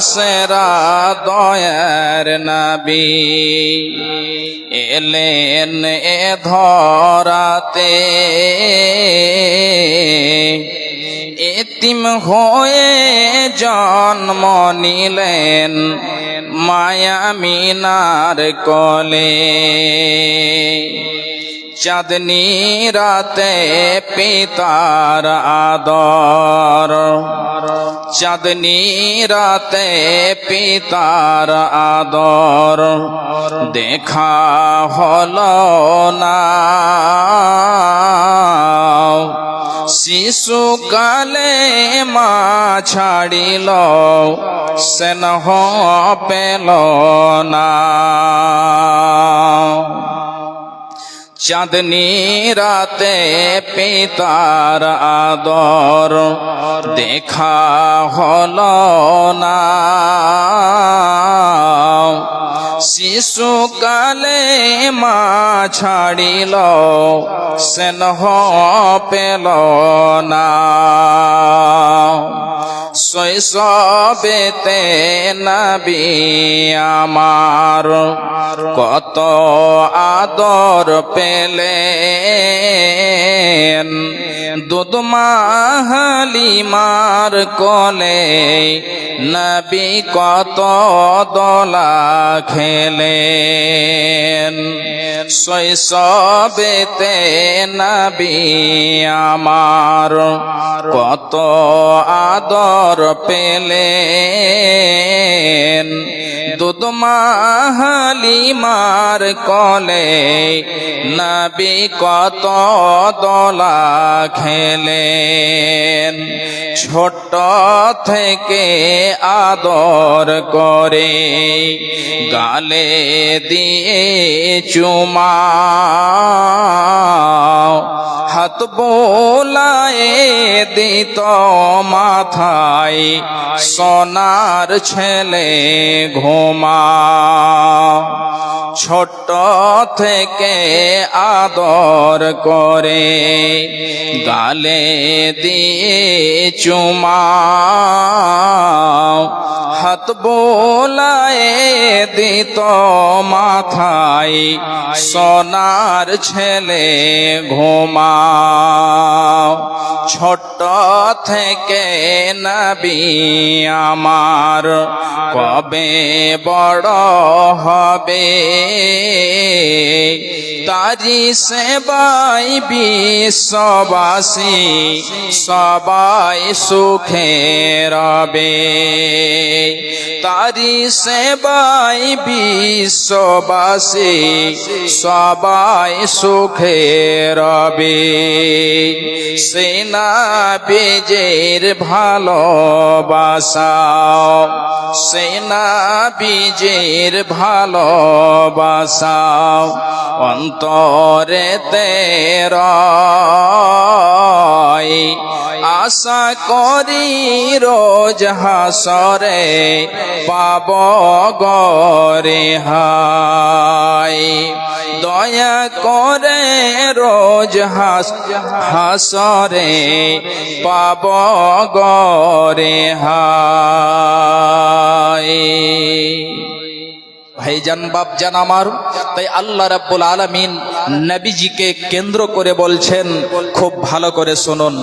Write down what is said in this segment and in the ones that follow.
সেরা দয়ার নবী এলেন এ ধরাতে। এতিম হয়ে জন্ম নিলেন মায়া মিনার কলে। চাঁদনি রাতে পিতার আদর। চাঁদনি রাতে পিতার আদর। দেখা হলো না। শিশুকালে মা ছাড়িল, স্নেহ পেল না। চাঁদনি রাতে পিতার আদর দেখা হলো না। শিশুকালে মা ছাড়িল স্নেহ পেল না। শৈশবেতে নবী আমার। কত আদর পেলে দুদমা হালিমার কলে নবী কত দলা খেলেন। শৈশবেতে নবী আমার। কত আদর পেলেন। দুদমা হালিমার কলে, নবী কত দলা খেলেন। ছোট থেকে আদর করে, গালে দিয়ে চুমা, হাত বোলায়ে দিত মাথায় সোনার ছেলে ঘুমা। ছোট থেকে আদর করে গালে দিয়ে চুমা। হাত বোলায়ে দিত মাথায়, সোনার ছেলে ঘুমা। ছোট থেকে নবী আমার। কবে বড় হবে? তারি সেবাই বিশ্ববাসী, সবাই সুখে রবে। তারি সেবাই বিশ্ববাসী, সবাই সুখে রবে। সেনা বীজের ভালোবাসা সেনা বিজের ভালোবাসাও। অন্তরে তের আশা করি রোজ হাসরে পাব গরে হাই। দয়া করে রোজ হাস, হাসরে পাব গরে হাই। ভাইজান বাপজান আমার তাই আল্লাহ রাব্বুল আলামিন নবীজিকে কেন্দ্র করে বলছেন খুব ভালো করে শুনুন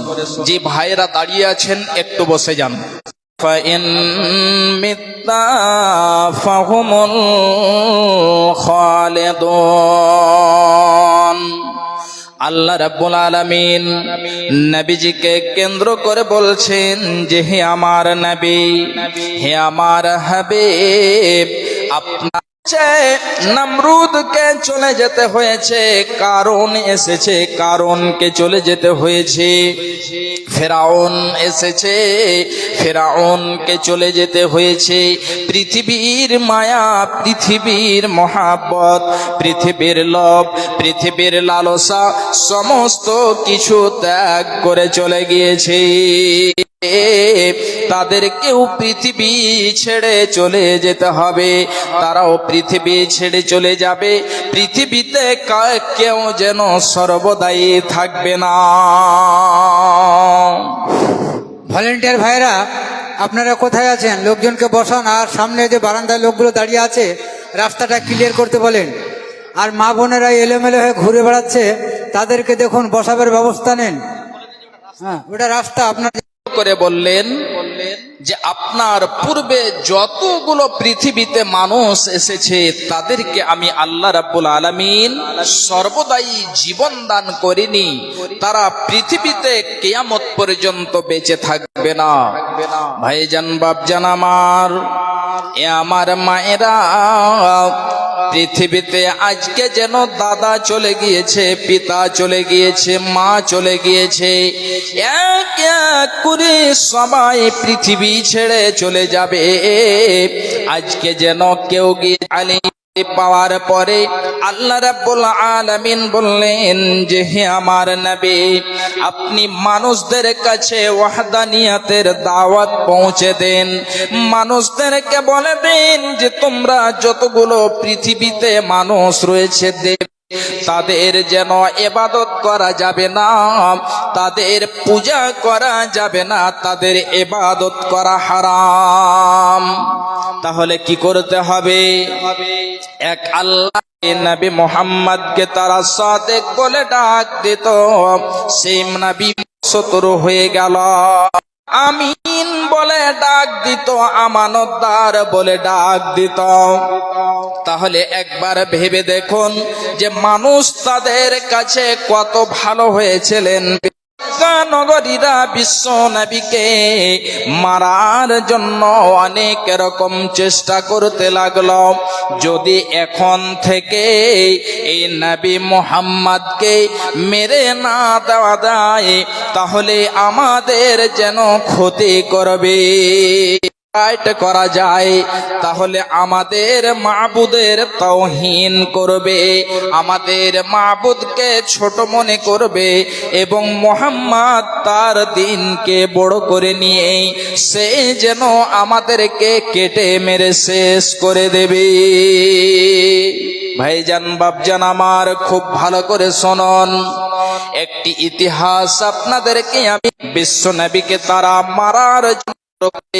যে ভাইরা দাঁড়িয়ে আছেন একটু বসে যান فإن مت فهم الخالدون আল্লাহ রাব্বুল আলামিন নবীজিকে কেন্দ্র করে বলছেন যে হে আমার নবী হে আমার হাবিব আপনার নমরুদকে চলে যেতে হয়েছে, কারণ এসেছে, কারণকে চলে যেতে হয়েছে। ফেরাউন এসেছে, ফেরাউনকে চলে যেতে হয়েছে। পৃথিবীর মায়া, পৃথিবীর মহাব্বত, পৃথিবীর লোভ, পৃথিবীর লালসা, সমস্ত কিছু ত্যাগ করে চলে গিয়েছে। তাদেরকেও পৃথিবী ছেড়ে চলে যেতে হবে। তারাও পৃথিবী ছেড়ে চলে যাবে। পৃথিবীতে কেউ যেন সর্বদাই থাকবে না। ভলেন্টিয়ার ভাইরা আপনারা কোথায় আছেন? লোকজনকে বসান আর সামনে যে বারান্দায় লোকগুলো দাঁড়িয়ে আছে, রাস্তাটা ক্লিয়ার করতে বলেন। আর মা বোনেরা এলোমেলো হয়ে ঘুরে বেড়াচ্ছে, তাদেরকে দেখুন, বসাবার ব্যবস্থা নেন। হ্যাঁ ওটা রাস্তা, আপনার করে বললেন যে আপনার পূর্বে যতগুলো পৃথিবীতে মানুষ এসেছে, তাদেরকে আমি আল্লাহ রাব্বুল আলামিন সর্বদাই জীবন দান করিনি। তারা পৃথিবীতে কেয়ামত পর্যন্ত বেঁচে থাকবে না। ভাইজান, বাপজান আমার, এ আমার মায়েরা, পৃথিবীতে আজকে যেন দাদা চলে গিয়েছে, পিতা চলে গিয়েছে, মা চলে গিয়েছে, এক এক করে সবাই পৃথিবী ছেড়ে চলে যাবে। আজকে যেন কেউ গিয়ে পাওয়ার পরে আল্লাহ রাব্বুল আলামিন বললেন যে, হে আমার নবী, আপনি মানুষদের কাছে ওয়াহদানিয়াতের দাওয়াত পৌঁছে দেন। মানুষদেরকে বলে দেন যে, তোমরা যতগুলো পৃথিবীতে মানুষ রয়েছে, দেব তাদের যেন এবাদত করা যাবে না, তাদের পূজা করা যাবে না, তাদের এবাদত করা হারাম। তাহলে কি করতে হবে? এক আল্লাহ নবী মোহাম্মদকে তারা সাদেক বলে ডাক দিত সেই নবী সতর হয়ে গেল। আমিন বলে ডাক দিত, আমানতদার বলে ডাক দিত। তাহলে একবার ভেবে দেখুন যে মানুষ তাদের কাছে কত ভালো হয়েছিলেন। নগরীরা বিশ্ব নবীকে মারার জন্য অনেক রকম চেষ্টা করতে লাগল। যদি এখন থেকে এই নবী মোহাম্মদকে মেরে না দেওয়া যায়, তাহলে আমাদের যেন ক্ষতি করবে। করা যায়, তাহলে আমাদের মাবুদের তৌহিন করবে, আমাদের মাবুদকে ছোট মনে করবে এবং মোহাম্মদ তার দিনকে বড় করে নিয়ে সে যেন আমাদেরকে কেটে মেরে শেষ করে দেবে। ভাইজান বাবজান আমার, খুব ভালো করে শোনন। একটি ইতিহাস আপনাদেরকে আমি বিশ্ব নবীকে তারা মারার জন্য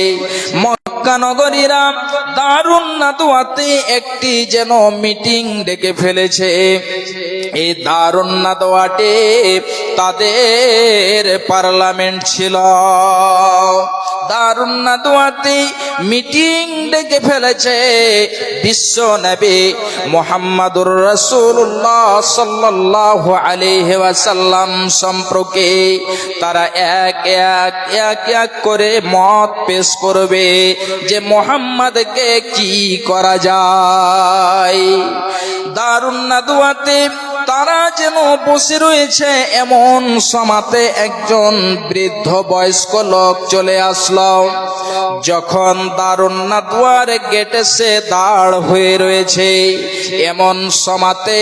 মক্কা নগরীরা দারুণ নাদুয়াতে একটি যেন মিটিং ডেকে ফেলেছে। এই দারুণ নাদোয়াতে তাদের পার্লামেন্ট ছিল। দারুণ নাদুয়াতে মিটিং ডেকে ফেলেছে বিশ্ব নবী মোহাম্মদুর রসুল্লাহ সাল্লাহ আলাইহি ওয়াসাল্লাম সম্পর্কে তারা এক এক এক এক করে মত পেশ করবে যে মোহাম্মদকে কি করা যায়। দারুণ নাদুয়াতে তারা যেন বসে রয়েছে এমন সমাতে একজন বৃদ্ধ বয়স্ক লোক চলে আসলো। যখন দারুন্না দুয়ারে গেটে সে দাঁড় হয়ে রয়েছে, এমন সমাতে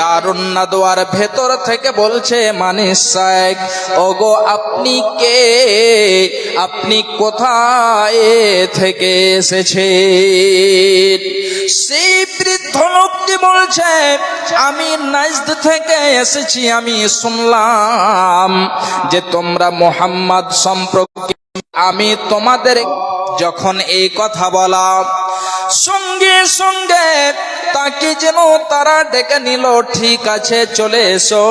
দারুন্না দুয়ার ভেতর থেকে বলছে, মানিস সাহেব, ওগো আপনি কে? আপনি কোথায় থেকে এসেছে সেই বৃদ্ধ লোকটি বলছে, আমি নাইজদ থেকে এসেছি, আমি শুনলাম যে তোমরা মোহাম্মদ সম্পর্কে আমি তোমাদের যখন এই কথা বলাম সঙ্গে সঙ্গে তাকে যেন তারা ডেকে নিল, ঠিক আছে, চলে এসো।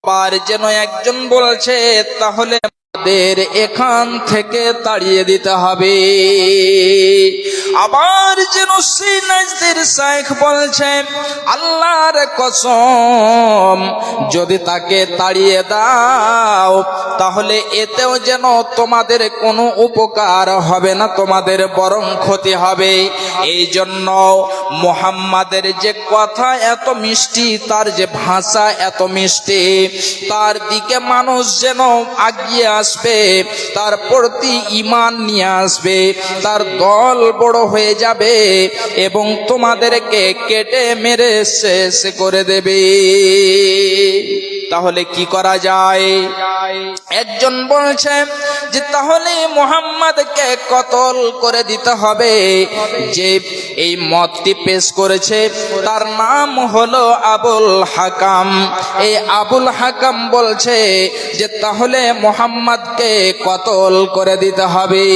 আবার যেন একজন বলছে, তাহলে আমাদের এখান থেকে তাড়িয়ে দিতে হবে। আবার যেন সেই নাজদের শাইখ বলছে, আল্লাহর কসম, যদি তাকে তাড়িয়ে দাও, তাহলে এতেও যেন তোমাদের কোনো উপকার হবে না, তোমাদের বরং ক্ষতি হবে। এই জন্য মোহাম্মদের যে কথা এত মিষ্টি, তার যে ভাষা এত মিষ্টি, তার দিকে মানুষ যেন আগিয়ে আসবে, তার প্রতি ইমান নিয়ে আসবে, তার দল বড় হয়ে যাবে এবং তোমাদেরকে কেটে মেরে শেষ করে দেবে। তাহলে কি করা যায়? একজন বলছে যে, তাহলে মোহাম্মদকে কতল করে দিতে হবে? যে এই মতটি পেশ করেছে, তার নাম হলো আবুল হাকাম। এই আবুল হাকাম বলছে যে, তাহলে মোহাম্মদকে কতল করে দিতে হবে?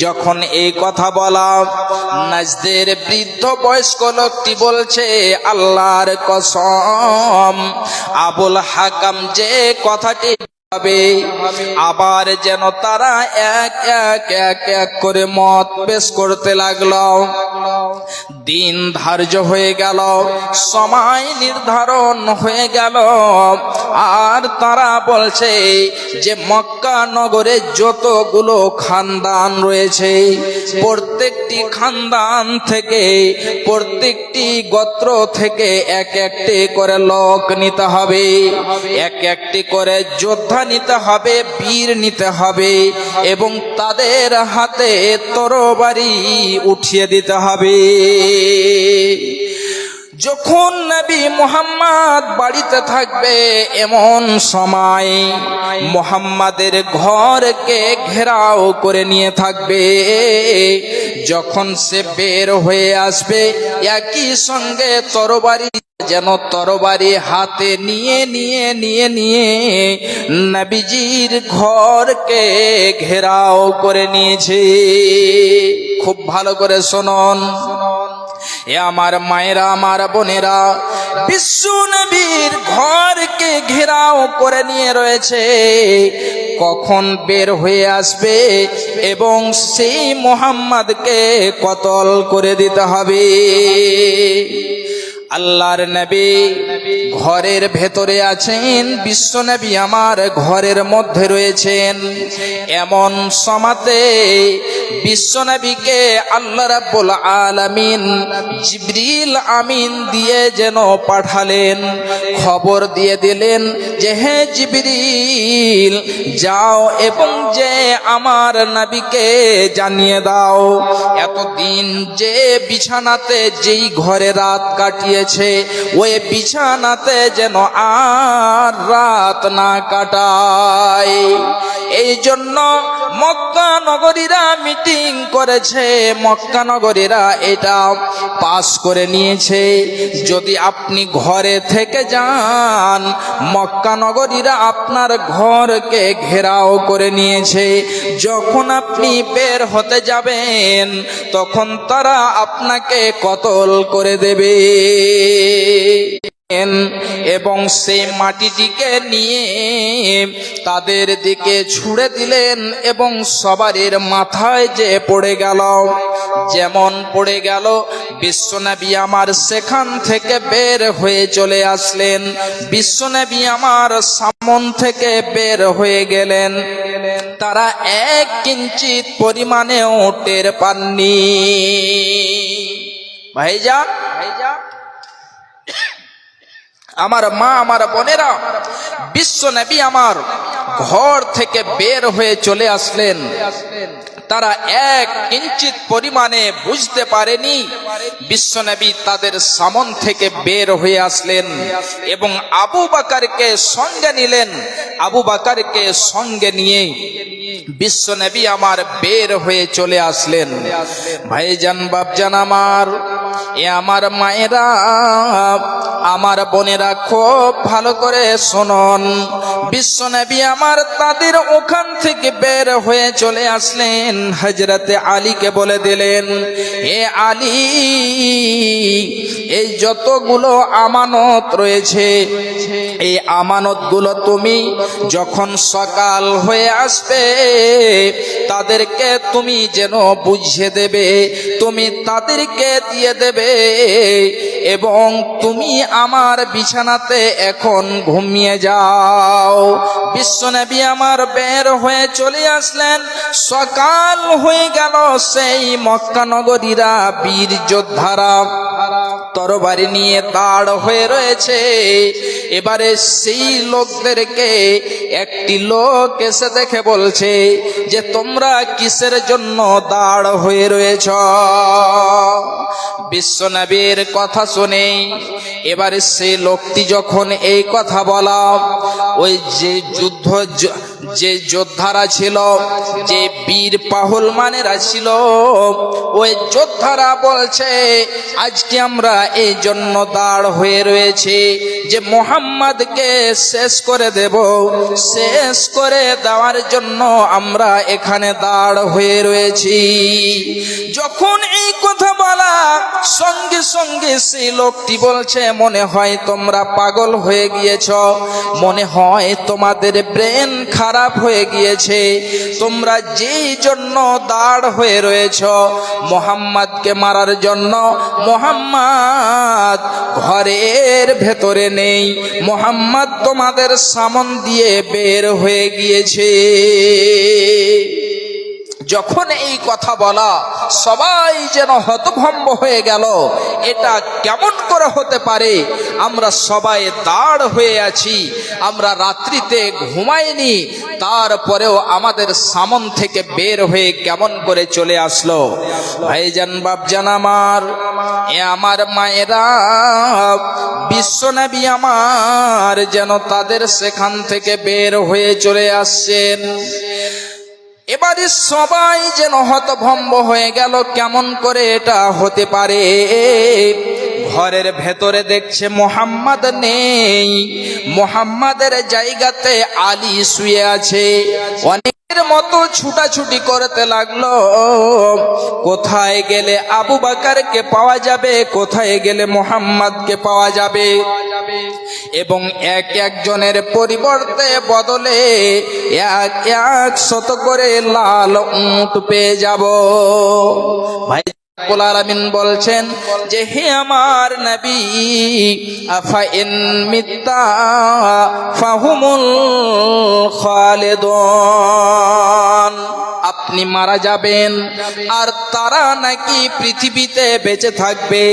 যখন এই কথা বলা, নাজদের বৃদ্ধ বয়স্ক লোকটি বলছে, আল্লাহর কসম আবুল হাকাম যে কথাটি আবার যেন তারা এক এক এক এক করে মত পেশ করতে লাগল। দিন ধার্য হয়ে গেল, সময় নির্ধারণ হয়ে গেল। আর তারা বলছে যে, মক্কা নগরে যতগুলো খানদান রয়েছে, প্রত্যেকটি খানদান থেকে, প্রত্যেকটি গোত্র থেকে এক, একটি করে লোক নিতে হবে। এক, একটি করে যোদ্ধা নিতে হবে, বীর নিতে হবে এবং তাদের হাতে তরবারি উঠিয়ে দিতে হবে। যখন নবী মোহাম্মদ বাড়িতে থাকবে এমন সময় মোহাম্মদের ঘরকে ঘেরাও করে নিয়ে থাকবে। যখন সে বের হয়ে আসবে, একই সঙ্গে তরবারি যেন তরবারি হাতে নিয়ে নিয়ে নিয়ে নিয়ে নবীজির ঘরকে ঘেরাও করে নিয়েছে। খুব ভালো করে শোনন। এ আমার মায়েরা, আমার বোনেরা বিশ্ব নবীর ঘরকে ঘেরাও করে নিয়ে রয়েছে। কখন বের হয়ে আসবে এবং সেই মোহাম্মদকে কতল করে দিতে হবে? আল্লাহর নবী। ঘরের ভেতরে আছেন, বিশ্ব নবী আমার ঘরের মধ্যে রয়েছেন। এমন সমাতে বিশ্ব নবীকে আল্লাহ রাব্বুল আলামিন জিবরিল আমিন দিয়ে যেন পাঠালেন, খবর দিয়ে দিলেন যে, হে জিবরিল, যাও এবং যে আমার নবীকে জানিয়ে দাও, এতদিন যে বিছানাতে যেই ঘরে রাত কাটিয়েছে, ওই বিছানাতে যেন আর রাত না কাটায়। এই জন্য মক্কা নগরীরা মিটিং করেছে। মক্কা নগরীরা এটা পাস করে নিয়েছে। যদি আপনি ঘরে থেকে যান, মক্কা নগরীরা আপনার ঘরকে ঘেরাও করে নিয়েছে। যখন আপনি বের হতে যাবেন, তখন তারা আপনাকে কতল করে দেবে। এবং সেই মাটিটিকে নিয়ে তাদের দিকে ছুড়ে দিলেন এবং সবারের মাথায় যে পড়ে গেল, যেমন পড়ে গেল বিশ্বনবী আমার সেখান থেকে বের হয়ে চলে আসলেন। বিশ্বনবী আমার সামন থেকে বের হয়ে গেলেন। তারা এক কিঞ্চিত পরিমাণেও টের পাননি। ভাইজা ভাইজা আমার মা, আমার বোনেরা, বিশ্ব নবী আমার ঘর থেকে বের হয়ে চলে আসলেন। তারা এক কিঞ্চিত পরিমাণে বুঝতে পারেনি বিশ্বনবী তাদের সামন থেকে বের হয়ে আসলেন এবং আবু বাকারকে সঙ্গে নিলেন। আবু বাকারকে সঙ্গে নিয়ে বিশ্বনবী আমার বের হয়ে চলে আসলেন। ভাইজান, বাপজান আমার এ আমার মায়েরা, আমার বোনেরা খুব ভালো করে শোনন। বিশ্ব বিশ্বনবী আমার তাদের ওখান থেকে বের হয়ে চলে আসলেন। হজরতে আলীকে বলে দিলেন, এ আলী, এই যতগুলো আমানত রয়েছে এই আমানতগুলো তুমি যখন সকাল হয়ে আসবে, তাদেরকে তুমি যেন বুঝিয়ে দেবে, তুমি তাদেরকে দিয়ে দেবে, এবং তুমি আমার বিছানাতে এখন ঘুমিয়ে যাও। বিশ্বনবী আমার বের হয়ে চলে আসলেন। সকাল হয়ে গেল সেই মক্কা নগরীরা বীর যোদ্ধারা। তরবারি নিয়ে তাড় হয়ে রয়েছে। এবারে সেই লোকদেরকে একটি লোক এসে দেখে বলছে যে, তোমরা কিসের জন্য দাঁড় হয়ে রয়েছ? বিশ্বনবীর কথা শুনে এবারে সেই লোকটি যখন এই কথা বলা, ওই যে যুদ্ধ য- যোদ্ধারা ছিল, যে বীর পাহল মানেরা ছিল, ওই যোদ্ধারা বলছে, আজকে আমরা এই জন্য দাঁড় হয়ে রয়েছে যে মোহাম্মদকে শেষ করে দেব। শেষ করে দেওয়ার জন্য আমরা এখানে দাঁড় হয়ে রয়েছি। যখন এই কথা বলা, সঙ্গে সঙ্গে সেই লোকটি বলছে, মনে হয় তোমরা পাগল হয়ে গিয়েছ। মনে হয় তোমাদের ব্রেন খারাপ হয়ে গিয়েছে। তোমরা যেই জন্য দাঁড় হয়ে রয়েছ, মোহাম্মদকে মারার জন্য মোহাম্মদ ঘরের ভেতরে নেই। মোহাম্মদ তোমাদের সামন দিয়ে বের হয়ে গিয়েছে। যখন এই কথা বলা, সবাই যেন হতভম্ব হয়ে গেল, এটা কেমন করে হতে পারে? আমরা সবাই দাঁড় হয়ে আছি, আমরা রাত্রিতে ঘুমাইনি, তারপরেও আমাদের সামন থেকে বের হয়ে কেমন করে চলে আসলো? ভাই ভাইজান, বাপজান আমার, এ আমার মায়েরা, বিশ্বনবী আমার, যেন তাদের সেখান থেকে বের হয়ে চলে আসছেন। এবারে সবাই যেন হতভম্ব হয়ে গেল কেমন করে এটা হতে পারে? ঘরের ভেতরে দেখছে মোহাম্মদ নেই। মোহাম্মদের জায়গাতে আলী শুয়ে আছে। অনেকের মতো ছুটাছুটি করতে লাগল। কোথায় গেলে আবু বাকারকে পাওয়া যাবে? কোথায় গেলে মোহাম্মদকে পাওয়া যাবে? এবং এক একজনের পরিবর্তে বদলে এক এক শত করে লাল উঁট পেয়ে যাব। ভাই রব্বুল আলামিন বলছেন যে, হে আমার নবী, আফা ইন মিত্তা ফাহুমুল খালিদুন। আপনি মারা যাবেন, আর তারা নাকি পৃথিবীতে বেঁচে থাকবে,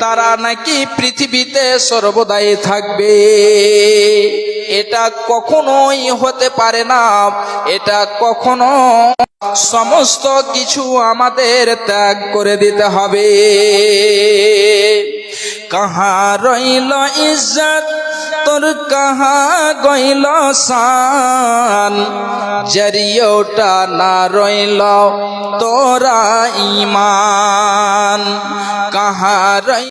তারা নাকি পৃথিবীতে সর্বদাই থাকবে। এটা কখনোই হতে পারে না। এটা কখনো সমস্ত কিছু আমাদের ত্যাগ করে দিতে হবে। কাহা রইল ইজ্জত, তোর কাহা গইল সান জরিয়োটা না রইল তোরা ইমান। কাহা রইল